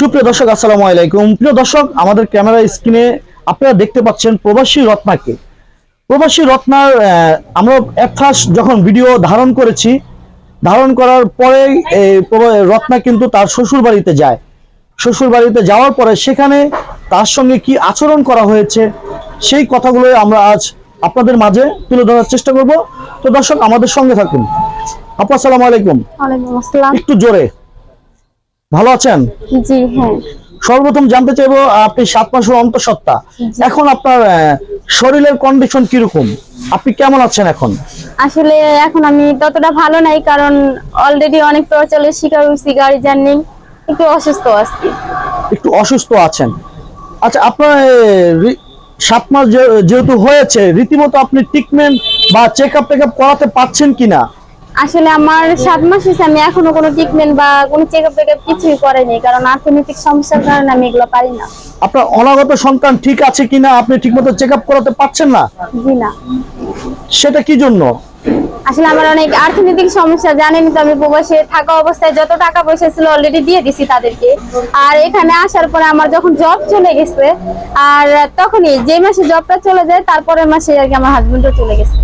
সুপ্রিয় দর্শক আসসালামু আলাইকুম। প্রিয় দর্শক আমাদের ক্যামেরা স্ক্রিনে আপনারা দেখতে পাচ্ছেন প্রবাসী রত্নাকে। প্রবাসী রত্নার আমরা এক ফার্স্ট যখন ভিডিও ধারণ করেছি ধারণ করার প্রবা- রত্না কিন্তু তার শ্বশুর বাড়িতে যায়। শ্বশুর বাড়িতে যাওয়ার পরে সেখানে তার সঙ্গে কি আচরণ করা হয়েছে সেই কথাগুলো আমরা আজ আপনাদের মাঝে তুলে ধরার চেষ্টা করব। তো দর্শক আমাদের সঙ্গে থাকুন। আপু আসসালামু আলাইকুম। একটু জোরে। ভালো আছেন? জি হ্যাঁ। সর্বপ্রথম জানতে চাইব আপনি সাত মাসের অন্তঃসত্ত্বা। এখন আপনার শরীরের কন্ডিশন কীরকম? আপনি কেমন আছেন এখন? আসলে এখন আমি ততটা ভালো নাই কারণ অলরেডি অনেক প্রচলের শিকার হয়েছি গাড়ি জার্নি একটু অসুস্থ আছি। একটু অসুস্থ আছেন। আচ্ছা আপনার সাত মাস যে- যেহেতু হয়েছে রীতিমতো আপনি ট্রিটমেন্ট বা চেক আপ টেক আপ করাতে পারছেন কিনা? আসলে আমার সাত মাস হয়েছে আমি এখনও কোনো ট্রিটমেন্ট বা কোনো চেক আপ টেকআপ কিছুই করেনি কারণ অর্থনৈতিক সমস্যার কারণে আমি এগুলো পারি না। আপনার অনাগত সন্তান ঠিক আছে কিনা আপনি ঠিকমতো চেক আপ করাতে পারছেন না? জি না। সেটা কি জন্য? আসলে আমার অনেক অর্থনৈতিক সমস্যা জানেন তো আমি প্রবাসে থাকা অবস্থায় যত টাকা পয়সা ছিল অলরেডি দিয়ে দিছি তাদেরকে। আর এখানে আসার পরে আমার যখন জব চলে গেছে আর তখনই যে মাসে জবটা চলে যায় তারপরের মাসে আর কি আমার হাজবেন্ডও চলে গেছে।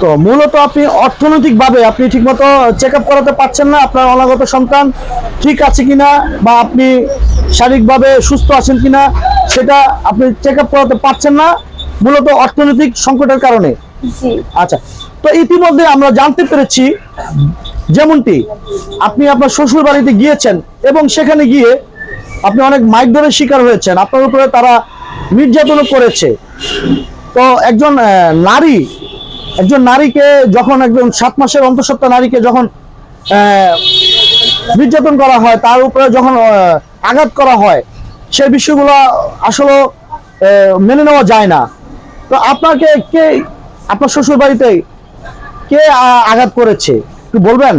তো মূলত আপনি অর্থনৈতিক ভাবে আপনি ঠিকমতো চেক আপ করাতে পারছেন না আপনার অনাগত সন্তান ঠিক আছে কিনা বা আপনি শারীরিকভাবে সুস্থ আছেন কিনা সেটা আপনি চেক আপ করাতে পারছেন না মূলত অর্থনৈতিক সংকটের কারণে। আচ্ছা তো ইতিমধ্যে আমরা জানতে পেরেছি যেমনটি আপনি আপনার শ্বশুর বাড়িতে গিয়েছেন এবং সেখানে গিয়ে আপনি অনেক মাইকডরের শিকার হয়েছেন আপনার উপরে তারা নির্যাতনও করেছে। তো একজন নারী একজন নারীকে যখন একজন সাত মাসের অন্তঃসত্ত্বা নারীকে যখন নির্যাতন করা হয়, তার উপরে যখন আঘাত করা হয় সে বিষয়গুলো আসলে মেনে নেওয়া যায় না। তো আপনাকে কে, আপনার শ্বশুর বাড়িতে কে আঘাত করেছে? একটু বলবেন?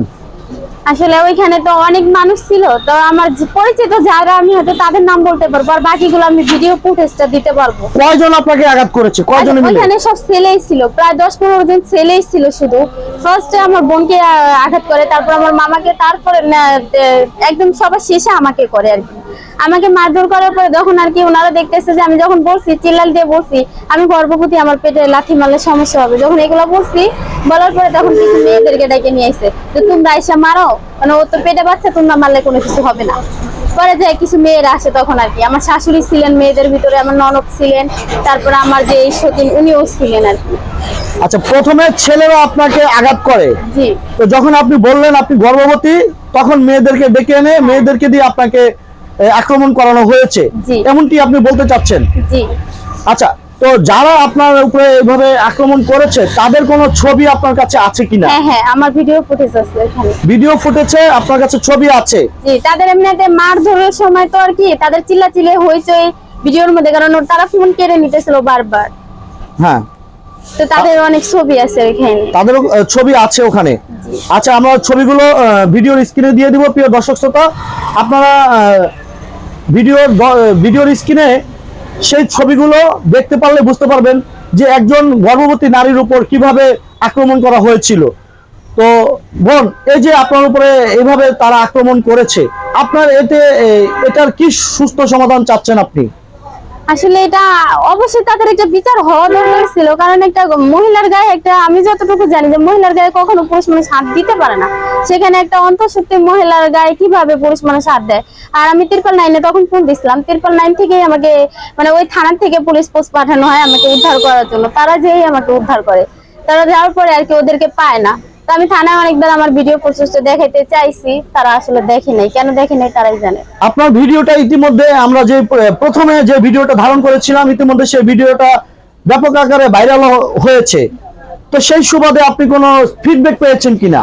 আসলে ওইখানে তো অনেক মানুষ ছিল তো আমার পরিচিত যারা আমি হয়তো তাদের নাম বলতে পারব আর বাকিগুলো আমি ভিডিও ফুটেজটা দিতে পারব। কয়জন আপনাকে আঘাত করেছে? কয়জন মিলে? ওইখানে সব ছেলেই ছিল প্রায় দশ পনেরো জন ছেলেই ছিল শুধু। ফার্স্টে আমার বোনকে আঘাত করে তারপর আমার মামাকে তারপরে একদম সবার শেষে আমাকে করে আর কি। আমাকে মারধর করার পরে যখন আর কি ওনারা দেখতেছে যে আমি যখন বলছি চিল্লাল দিয়ে বলছি আমি গর্ভবতী আমার পেটে লাথি মারলে সমস্যা হবে। যখন এগুলো বলছি বলার পরে তখন কিছু মেয়েদেরকে ডেকে নিয়ে আসছে যে তোমরা এসে মারো মানে ও তো পেটে বাচ্চা তোমরা মারলে কোনো কিছু হবে না। পরে যায় কিছু মেয়েরা আসে তখন আর কি আমার শাশুড়ি ছিলেন মেয়েদের ভিতরে আমার ননদ ছিলেন তারপর আমার যে সতীন উনিও ছিলেন আর কি। আচ্ছা প্রথমে ছেলেরা আপনাকে আঘাত করে। জি। তো যখন আপনি বললেন আপনি গর্ভবতী তখন মেয়েদেরকে ডেকে এনে মেয়েদেরকে দিয়ে আপনাকে আক্রমণ করানো হয়েছে। এমনটি আপনি বলতে চাচ্ছেন? জি। আচ্ছা তো যারা আপনার উপরে এভাবে আক্রমণ করেছে তাদের কোনো ছবি আপনার কাছে আছে কিনা? হ্যাঁ হ্যাঁ আমার ভিডিও ফুটেজ আছে এখানে। ভিডিও ফুটেছে আপনার কাছে ছবি আছে? জি তাদের এমনিতে মার ধরার সময় তো আর কি তাদের চিল্লা চিল্লে হইচই ভিডিওর মধ্যে কারণ তারা ফোন কেড়ে নিতেছিল বারবার। হ্যাঁ। তো তাদের অনেক ছবি আছে এখানে। তাদেরও আহ, ছবি আছে ওখানে। আচ্ছা আমরা ছবিগুলো ভিডিওর স্ক্রিনে দিয়ে দিব প্রিয় দর্শক শ্রোতা। আপনারা ভিডিওর ভিডিওর স্ক্রিনে সেই ছবিগুলো দেখতে পারলে বুঝতে পারবেন যে একজন গর্ভবতী নারীর উপর কীভাবে আক্রমণ করা হয়েছিল। তো বোন, এই যে আপনার উপরে এইভাবে তারা আক্রমণ করেছে, আপনার এতে এটার কি সুস্থ সমাধান চাচ্ছেন আপনি? আসলে এটা অবশ্যই তাদের একটা বিচার হওয়া দরকার ছিল। কারণ একটা মহিলার গায়ে একটা, আমি যতটুকু জানি যে মহিলার গায়ে কখনো পুরুষ মানুষ হাত দিতে পারে না। সেখানে একটা অন্তঃসত্ত্বা মহিলার গায়ে কীভাবে পুরুষ মানুষ হাত দেয়? আর আমি তিরপাল নাইনে তখন ফোন দিছিলাম। তিরপাল নাইন থেকেই আমাকে মানে ওই থানা থেকে পুলিশ পোস্ট পাঠানো হয় আমাকে উদ্ধার করার জন্য। তারা যেই আমাকে উদ্ধার করে, তারা যাওয়ার পরে আর কি ওদেরকে পায় না। তো আমি থানায় অনেকবার আমার ভিডিও প্রসেসটা দেখাইতে চাইছি তারা আসলে দেখে নাই। কেন দেখে নাই তারাই জানে। আপনার ভিডিওটা ইতিমধ্যে আমরা যে প্রথমে যে ভিডিওটা ধারণ করেছিলাম ইতিমধ্যে সেই ভিডিওটা ব্যাপক আকারে ভাইরাল হয়েছে। তো সেই সুবাদে আপনি কোনো ফিডব্যাক পেয়েছেন কিনা?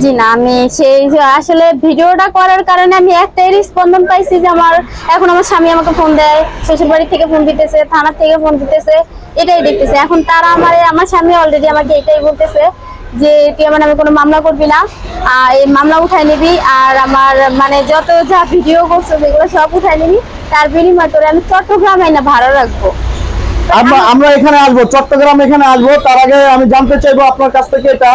জি না আমি সেই যে আসলে ভিডিওটা করার কারণে আমি একটাই স্পন্দন পাইছি যে আমার এখন আমার স্বামী আমাকে ফোন দেয় শ্বশুর বাড়ি থেকে ফোন দিতেছে থানা থেকে ফোন দিতেছে এটাই দেখতেছে। এখন তারা আমার আমার স্বামী অলরেডি আমাকে এটাই বলতেছে যে তুই আমার নামে কোনো মামলা করবি না। এই মামলা উঠাই নিবি আর আমার মানে যত যা ভিডিও করছ সেগুলো সব উঠাই নিবি তার বিনিময় করে আমি চট্টগ্রামে না ভাড়া রাখব। আমরা এখানে আসব চট্টগ্রাম এখানে আসব। তার আগে আমি জানতে চাইব আপনার কাছ থেকে এটা।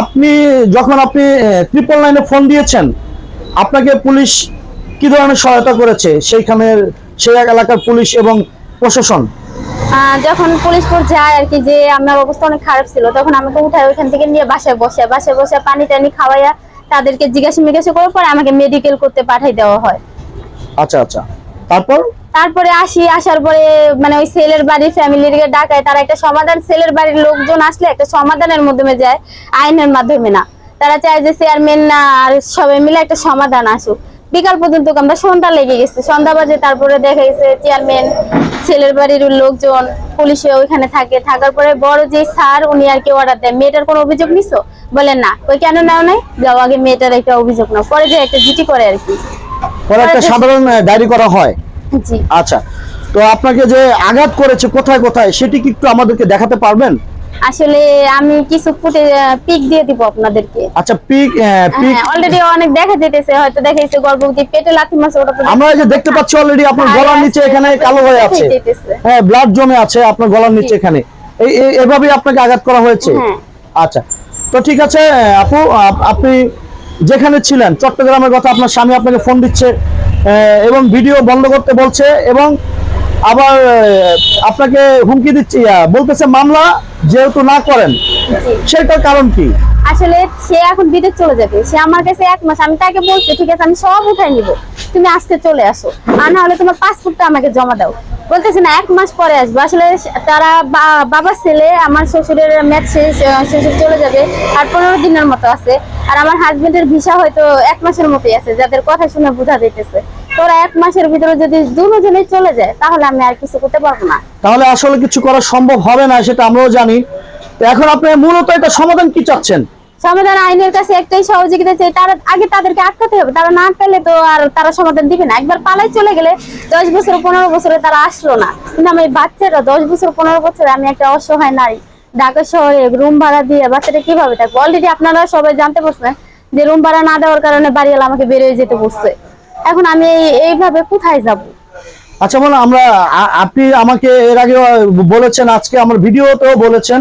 আপনি যখন আপনি ট্রিপল নাইনে ফোন দিয়েছেন আপনাকে পুলিশ কি ধরনের সহায়তা করেছে? সেইখানে সেই এলাকার পুলিশ এবং প্রশাসন? যখন পুলিশ ফোর্স যায় আর কি যে আমার অবস্থা অনেক খারাপ ছিল তখন আমাকে উঠায় ওইখান থেকে নিয়ে বাসায় বসে বাসায় বসে পানি টানি খাওয়াইয়া তাদেরকে জিজ্ঞাসা মিজ্ঞাসা করার পরে আমাকে মেডিকেল করতে পাঠাই দেওয়া হয়। আচ্ছা আচ্ছা। তারপর? তারপরে আসি আসার পরে মানে ওই ছেলের বাড়ির ফ্যামিলির ডাকায় তারা একটা সমাধান ছেলের বাড়ির লোকজন আসলে একটা সমাধানের মাধ্যমে যায় আইনের মাধ্যমে না। তারা চায় যে চেয়ারম্যান না আর সবাই মিলে একটা সমাধান আসুক। বিকাল পর্যন্ত আমরা সন্ধ্যা লেগে গেছে সন্ধ্যা বাজে তারপরে দেখা গেছে চেয়ারম্যান ছেলের বাড়ির লোকজন পুলিশে ওইখানে থাকে। থাকার পরে বড় যে স্যার উনি আর কি অর্ডার দেয়। মেয়েটার কোনো অভিযোগ নিছো? বলে না। ওই কেন নাও নাই? যাও আগে মেয়েটার একটা অভিযোগ নাও। পরে যে একটা জিটি করে আর কি। পরে একটা সাধারণ ডায়েরি করা হয়। জি। আচ্ছা। তো আপনাকে যে আঘাত করেছে কোথায় কোথায় সেটি কি একটু আমাদেরকে দেখাতে পারবেন? আসলে আমি কিছু ফুটে পিক দিয়ে দিব আপনাদেরকে। আচ্ছা পিক পিক অলরেডি অনেক দেখা যেতেছে হয়তো দেখাইছে গর্ভবতী পেটে লাথি মারছে ওটা আমরা এই যে দেখতে পাচ্ছি অলরেডি আপনার গলার নিচে এখানে কালো হয়ে আছে। হ্যাঁ ব্লাড জমে আছে আপনার গলার নিচে এখানে। এই এভাবেই আপনাকে আঘাত করা হয়েছে? হ্যাঁ। আচ্ছা তো ঠিক আছে আপু আপনি যেখানে ছিলেন চট্টগ্রামের কথা আপনার স্বামী আপনাকে ফোন দিচ্ছে এবং ভিডিও বন্ধ করতে বলছে এবং আবার আপনাকে হুমকি দিচ্ছে বলতেছে মামলা যেহেতু না করেন। সেটার কারণ কি? আসলে সে এখন বিদেশ চলে যাবে। সে আমার কাছে এক মাস আমি তাকে বলছি ঠিক আছে আমি সব উঠাই নিব। তুমি আজকে চলে আসো। আর না হলে তোমার পাসপোর্টটা আমাকে জমা দাও। বলতেছে না এক মাস পরে আসব। আসলে তারা বা- বাবার ছেলে আমার শ্বশুরের ম্যাচ শেষ শ্বশুর চলে যাবে। আর পনেরো দিনের মতো আছে। আর আমার হাজবেন্ডের ভিসা হয়তো এক মাসের মতোই আছে যাদের কথা শুনে বোঝা যাইতেছে। তোরা এক মাসের ভিতরে যদি দুজনেই চলে যায় তাহলে আমি আর কিছু করতে পারব না। তাহলে আসলে কিছু করা সম্ভব হবে না সেটা আমরাও জানি। এখন আপনি মূলত এটা সমাধান কি চাচ্ছেন? সমাধান আইনের কাছে একটাই সহযোগিতা চাই তারা আগে তাদেরকে আটকাতে হবে তারা না পেলে তো আর তারা সমাধান দিবে না। একবার পালাই চলে গেলে দশ বছর পনেরো বছরে তারা আসলো না। কিন্তু আমি বাচ্চারা দশ বছর পনেরো বছরে আমি একটা অসহায় নারী ঢাকা শহরে রুম ভাড়া দিয়ে বাচ্চাটা কীভাবে থাকবে? অলরেডি আপনারা সবাই জানতে পারছেন যে রুম ভাড়া না দেওয়ার কারণে বাড়িওয়ালা আমাকে বেরোয় যেতে বসছে। এখন আমি এইভাবে কোথায় যাব? আচ্ছা বলো আমরা আপনি আমাকে এর আগে বলেছেন, আজকে আমার ভিডিওতেও বলেছেন।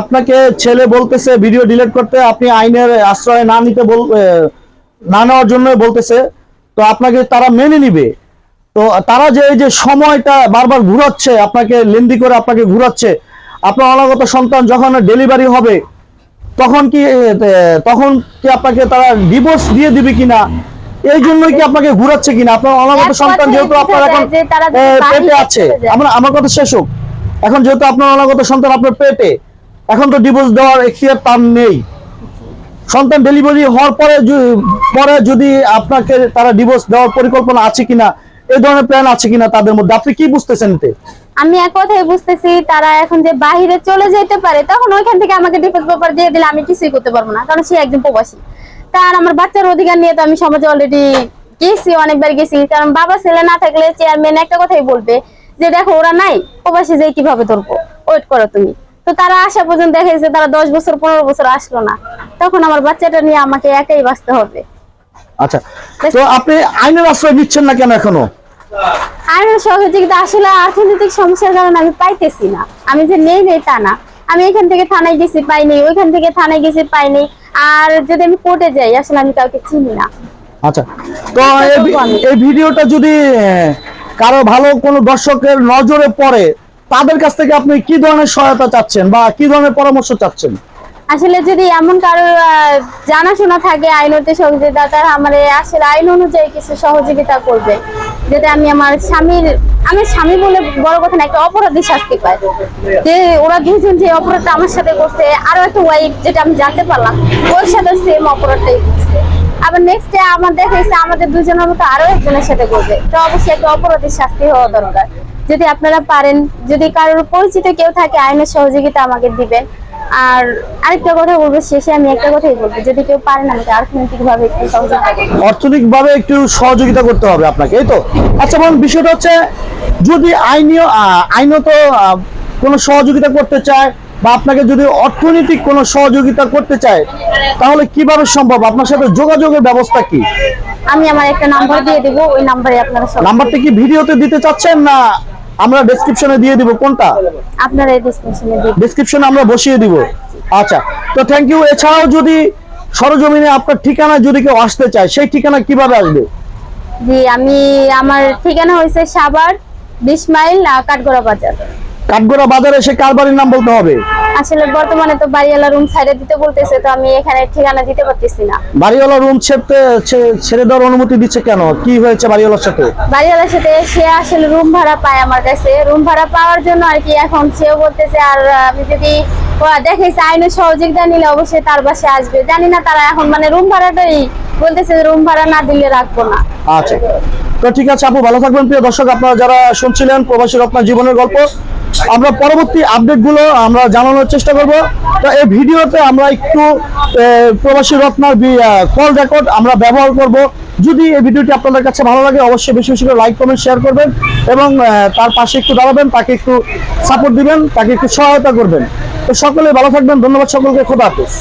আপনাকে ছেলে বলতেছে ভিডিও ডিলিট করতে, আপনি আইনের আশ্রয় না নিতে বল না নেওয়ার জন্য বলতেছে। তো আপনাকে তারা মেনে নিবে। তো তারা যে এই যে সময়টা বারবার ঘুরাচ্ছে, আপনাকে লেন্দি করে আপনাকে ঘুরাচ্ছে, আপনার অনাগত সন্তান যখন ডেলিভারি হবে, তখন কি তখন কি আপনাকে তারা ডিভোর্স দিয়ে দিবে কিনা? এই জন্যই কি আপনাকে ঘুরাচ্ছে কিনা? আপনার অনাগত সন্তান যেহেতু আপনার এখন বাহিরে পেটে আছে। আমরা আমার কথা শেষ হোক। এখন যেহেতু আপনার অনাগত সন্তান আপনার পেটে এখন তো ডিভোর্স দেওয়ার এখতিয়ার তার নেই। সন্তান ডেলিভারি হওয়ার পরে পরে যদি আপনাকে তারা ডিভোর্স দেওয়ার পরিকল্পনা আছে কিনা এই ধরনের প্ল্যান আছে কিনা তাদের মধ্যে আপনি কি বুঝতেছেন এতে? আমি এক কথাই বুঝতেছি তারা এখন যে বাইরে চলে যেতে পারে তখন ওইখান থেকে আমাকে ডিভোর্স পেপার দিয়ে দিলে আমি কিছুই করতে পারব না কারণ সে একজন প্রবাসী। তার আমার বাচ্চার অধিকার নিয়ে তো আমি সমাজে অলরেডি গেছি অনেকবার গেছি। কারণ বাবা ছেলে না থাকলে চেয়ারম্যান একটা কথাই বলবে যে দেখো ওরা নাই প্রবাসী যে কীভাবে ধরবো? ওয়েট করো তুমি। তো তারা আসা পর্যন্ত দেখা গেছে তারা দশ বছর পনেরো বছর আসলো না। তখন আমার বাচ্চাটা নিয়ে আমাকে একাই বাঁচতে হবে। আচ্ছা তো আপনি আইনের আশ্রয় নিচ্ছেন না কেন এখনও? আইনের সহযোগিতা আসলে অর্থনৈতিক সমস্যার কারণে আমি পাইতেছি না। আমি যে নেই নেই তা না। আমি এখান থেকে থানায় গেছি পাইনি। ওইখান থেকে থানায় গেছি পাইনি। আর যদি আমি কোর্টে যাই আসলে আমি কাউকে চিনি না। আচ্ছা। তো এই ভিডিওটা যদি কারও ভালো কোনো দর্শকের নজরে পড়ে তাদের কাছ থেকে আপনি কি ধরনের সহায়তা চাচ্ছেন বা কি ধরনের পরামর্শ চাচ্ছেন? আসলে যদি এমন আহ, জানাশোনা থাকে আইনত সহযোগিতা তারা আমার আসলে আইন অনুযায়ী কিছু সহযোগিতা করবে। যাতে আমি আমার স্বামীর আমি স্বামী বলে বড় কথা না একটা অপরাধী শাস্তি পায় যে ওরা দুজন যে অপরাধটা আমার সাথে করছে আরও একটা ওয়াইফ যেটা আমি জানতে পারলাম ওর সাথে সেম অপরাধটাই করছে। আবার নেক্সট ডে আমার দেখা গেছে আমাদের দুজনের মতো আরও একজনের সাথে করবে। তো অবশ্যই একটা অপরাধীর শাস্তি হওয়া দরকার। যদি আপনারা পারেন যদি কারোর পরিচিত কেউ থাকে আইনের সহযোগিতা আমাকে দিবেন। আর আরেকটা কথা বলব শেষে আমি একটা কথাই বলব যদি কেউ পারেন আমাকে অর্থনৈতিক ভাবে একটু সহযোগিতা অর্থনৈতিকভাবে একটু সহযোগিতা করতে হবে আপনাকে এই তো? আচ্ছা বলুন বিষয়টা হচ্ছে যদি আইনীয় আইনত কোনো সহযোগিতা করতে চায় বা আপনাকে যদি অর্থনৈতিক কোনো সহযোগিতা করতে চায় তাহলে কীভাবে সম্ভব? আপনার সাথে যোগাযোগের ব্যবস্থা কি? আমি আমার একটা নাম্বার দিয়ে দিব ওই নাম্বারে আপনারা নাম্বারটা কি ভিডিওতে দিতে চাচ্ছেন না আমরা ডেসক্রিপশনে দিয়ে দিব কোনটা? আপনারা ডিসক্রিপশনে দিয়ে ডেসক্রিপশনে আমরা বসিয়ে দিব। আচ্ছা তো থ্যাংক ইউ এছাড়াও যদি সরজমিনে আপনার ঠিকানা যদি কেউ আসতে চায় সেই ঠিকানা কীভাবে আসবে? জি আমি আমার ঠিকানা হয়েছে সাভার বিশ মাইল কাটগড়া কাঠগড়া বাজার। কাঠগোড়া বাজারে এসে কার বাড়ির নাম বলতে হবে? আসলে বর্তমানে তো বাড়িওয়ালা রুম সাইডে দিতে বলতেছে তো আমি এখানে ঠিকানা দিতে পারতেছি না। বাড়িওয়ালা রুম ছেড়তে ছেড়ে দেওয়ার অনুমতি দিচ্ছে কেন? কি হয়েছে বাড়িওয়ালার সাথে? বাড়িওয়ালার সাথে সে আসলে রুম ভাড়া পায় আমার কাছে। রুম ভাড়া পাওয়ার জন্য আর কি এখন সেও বলতেছে আর আমি যদি দেখেছি আইনের সহযোগিতা নিলে অবশ্যই তার বাসে আসবে। জানি না তারা এখন মানে রুম ভাড়াটাই বলতেছে রুম ভাড়া না দিলে রাখব না। আচ্ছা। তো ঠিক আছে আপু ভালো থাকবেন প্রিয় দর্শক। আপনারা যারা শুনছিলেন প্রবাসী রত্না জীবনের গল্প আমরা পরবর্তী আপডেটগুলো আমরা জানানোর চেষ্টা করব। তো এই ভিডিওতে আমরা একটু প্রবাসী রত্নার কল রেকর্ড আমরা ব্যবহার করব। যদি এই ভিডিওটি আপনাদের কাছে ভালো লাগে, অবশ্যই বেশি বেশি করে লাইক কমেন্ট শেয়ার করবেন এবং তার পাশে একটু দাঁড়াবেন, তাকে একটু সাপোর্ট দিবেন, তাকে একটু সহায়তা করবেন। তো সকলে ভালো থাকবেন, ধন্যবাদ সকলকে খুব হাফেজ।